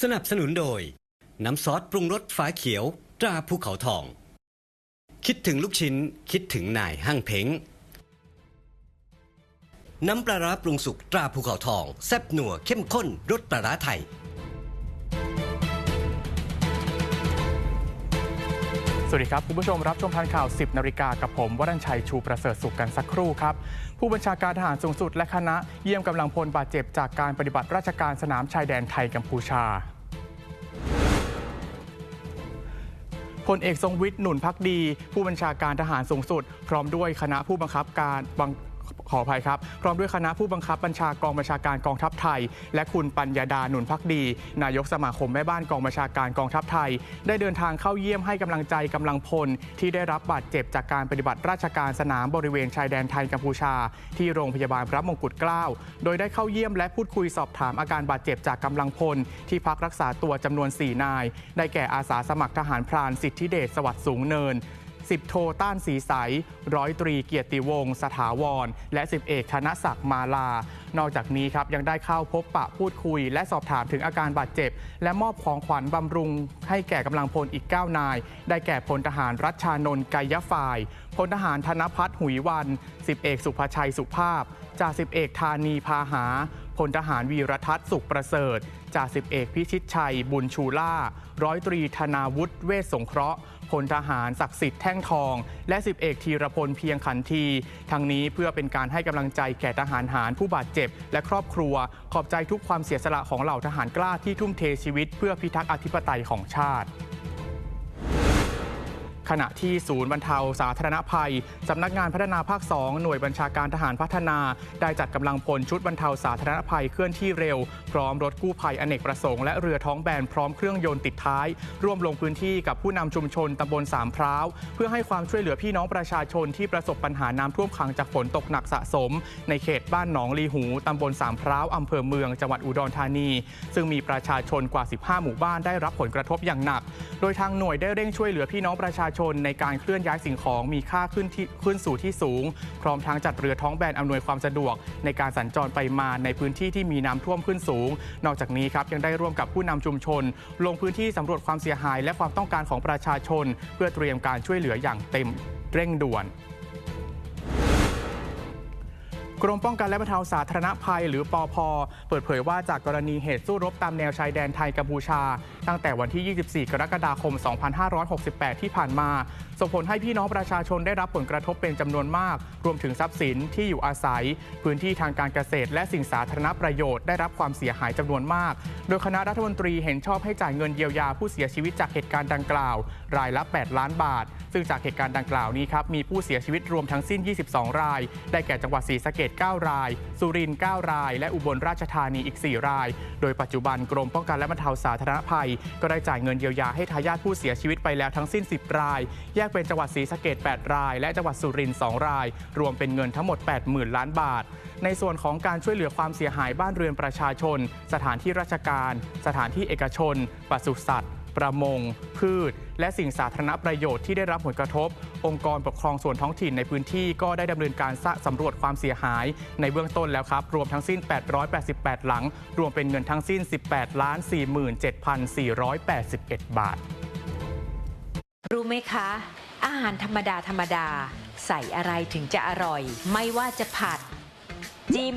สนับสนุนโดย น้ำซอสปรุงรสฝาเขียว ตราภูเขาทอง คิดถึงลูกชิ้น คิดถึงนายห้างเพ้ง น้ำปลาร้าปรุงสุกตราภูเขาทอง แซ่บหนัวเข้มข้นรสปลาร้าไทย วัสดีครับ คุณผู้ชมรับชมทันข่าว 10 นาฬิกากับผมวรัญชัยชูประเสริฐสุขกันสักครู่ครับ ผู้บัญชาการทหารสูงสุดและคณะเยี่ยมกำลังพลบาดเจ็บจากการปฏิบัติราชการสนามชายแดนไทยกัมพูชาพลเอกทรงวิทย์หนุนพักดี ผู้บัญชาการทหารสูงสุด พร้อมด้วยคณะผู้บังคับการ ขออภัยครับ พร้อมด้วยคณะผู้บังคับบัญชากองบัญชาการกองทัพไทย และคุณปัญญาดาหนุนพักดี นายกสมาคมแม่บ้านกองบัญชาการกองทัพไทย ได้เดินทางเข้าเยี่ยมให้กำลังใจกำลังพล ที่ได้รับบาดเจ็บจากการปฏิบัติราชการสนามบริเวณชายแดนไทยกัมพูชา ที่โรงพยาบาลพระมงกุฎเกล้าโดยได้เข้าเยี่ยมและพูดคุยสอบถามอาการบาดเจ็บจากกำลังพล ที่พักรักษาตัวจำนวน 4 นาย ได้แก่อาสาสมัครทหารพรานสิทธิเดชสวัสดิ์สูงเนิน สิบโทต้านสีใส ร้อยตรีเกียรติวงศ์สถาวร และสิบเอกธนศักดิ์มาลา นอกจากนี้ครับยังได้เข้าพบปะพูดคุย และสอบถามถึงอาการบาดเจ็บ และมอบของขวัญบำรุง ให้แก่กำลังพลอีก 9 นาย ได้แก่พลทหารรัชชานนท์ไกยฝ่าย พลทหารธนพัฒน์หุยวันสิบเอกสุภชัยสุภาพจ่าสิบเอกธานีพาหาพลทหารวีรทัศน์สุขประเสริฐจ่าสิบเอกพิชิตชัย บุญชูล่า ร้อยตรีธนาวุฒิเวชสงเคราะห์พลทหารศักดิ์สิทธิ์แท่งทอง และสิบเอกธีรพลเพียงขันที ทั้งนี้เพื่อเป็นการให้กำลังใจแก่ทหารหารผู้บาดเจ็บ และครอบครัว ขอบใจทุกความเสียสละของเหล่าทหารกล้าที่ทุ่มเทชีวิต เพื่อพิทักษ์อธิปไตยของชาติ ขณะที่ศูนย์บรรเทาสาธารณภัยสำนักงานพัฒนาภาค 2 หน่วยบัญชาการทหารพัฒนา ได้จัดกำลังพลชุดบรรเทาสาธารณภัยเคลื่อนที่เร็ว พร้อมรถกู้ภัยอเนกประสงค์และเรือท้องแบนพร้อมเครื่องยนต์ติดท้าย ร่วมลงพื้นที่กับผู้นำชุมชนตำบลสามพร้าว เพื่อให้ความช่วยเหลือพี่น้องประชาชนที่ประสบปัญหาน้ำท่วมขังจากฝนตกหนักสะสม ในเขตบ้านหนองลีหูตำบลสามพร้าวอำเภอเมืองจังหวัดอุดรธานี ซึ่งมีประชาชนกว่า 15 หมู่บ้านได้รับผลกระทบอย่างหนัก โดยทางหน่วยได้เร่งช่วยเหลือพี่น้องประชาชนในการเคลื่อนย้ายสิ่งของมีค่าขึ้นที่ขึ้นสู่ที่สูง พร้อมทั้งจัดเรือท้องแบนอำนวยความสะดวก ในการสัญจรไปมาในพื้นที่ที่มีน้ำท่วมขึ้นสูง นอกจากนี้ครับยังได้ร่วมกับผู้นำชุมชน ลงพื้นที่สำรวจความเสียหาย และความต้องการของประชาชน เพื่อเตรียมการช่วยเหลืออย่างเต็มเร่งด่วน กรมป้องกันและบรรเทาสาธารณภัย หรือปอพเปิดเผยว่าจากกรณีเหตุสู้รบตามแนวชายแดนไทยกัมพูชา ตั้งแต่วันที่ 24 กรกฎาคม 2568 ที่ผ่านมา ส่งผลให้พี่น้องประชาชนได้รับผลกระทบเป็นจำนวนมาก รวมถึงทรัพย์สินที่อยู่อาศัย พื้นที่ทางการเกษตร และสิ่งสาธารณประโยชน์ได้รับความเสียหายจำนวนมาก โดยคณะรัฐมนตรีเห็นชอบให้จ่ายเงินเยียวยาผู้เสียชีวิตจากเหตุการณ์ดังกล่าว รายละ 8 ล้านบาท ซึ่งจากเหตุการณ์ดังกล่าวนี้ครับมีผู้เสียชีวิตรวมทั้งสิ้น 22 ราย ได้แก่จังหวัดศรีสะเกษ9ราย สุรินทร์9ราย และอุบลราชธานีอีก 4 ราย โดยปัจจุบันกรมป้องกันและบรรเทาสาธารณภัย ก็ได้จ่ายเงินเยียวยาให้ทายาทผู้เสียชีวิตไปแล้วทั้งสิ้น 10 ราย แยกเป็นจังหวัดศรีสะเกษ8ราย และจังหวัดสุรินทร์2ราย รวมเป็นเงินทั้งหมด 80,000 ล้านบาท ในส่วนของการช่วยเหลือความเสียหายบ้านเรือนประชาชน สถานที่ราชการ สถานที่เอกชนปศุสัตว์ ประมง พืช และสิ่งสาธารณประโยชน์ที่ได้รับผลกระทบ องค์กรปกครองส่วนท้องถิ่นในพื้นที่ก็ได้ดำเนินการสำรวจความเสียหาย ในเบื้องต้นแล้วครับ รวมทั้งสิ้น 888 หลัง รวมเป็นเงินทั้งสิ้น 18ล้าน47,481 บาท รู้ไหมคะ อาหารธรรมดาธรรมดา ใส่อะไรถึงจะอร่อย ไม่ว่าจะผัด จิ้ม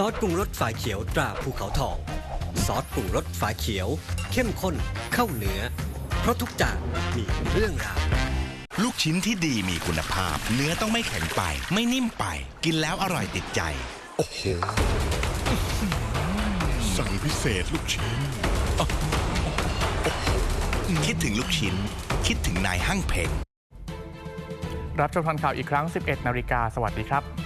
ซอสปรุงรสฝาเขียวตราภูเขาทอง ซอสปรุงรสฝาเขียว เข้มข้นเข้าเนื้อ เพราะทุกจานมีเรื่องราวลูกชิ้นที่ดีมีคุณภาพ เนื้อต้องไม่แข็งไป ไม่นิ่มไป กินแล้วอร่อยติดใจ โอ้โห สั่งพิเศษลูกชิ้น คิดถึงลูกชิ้น คิดถึงนายห้างเพ้งรับชมทันข่าวอีกครั้ง 11 นาฬิกา สวัสดีครับ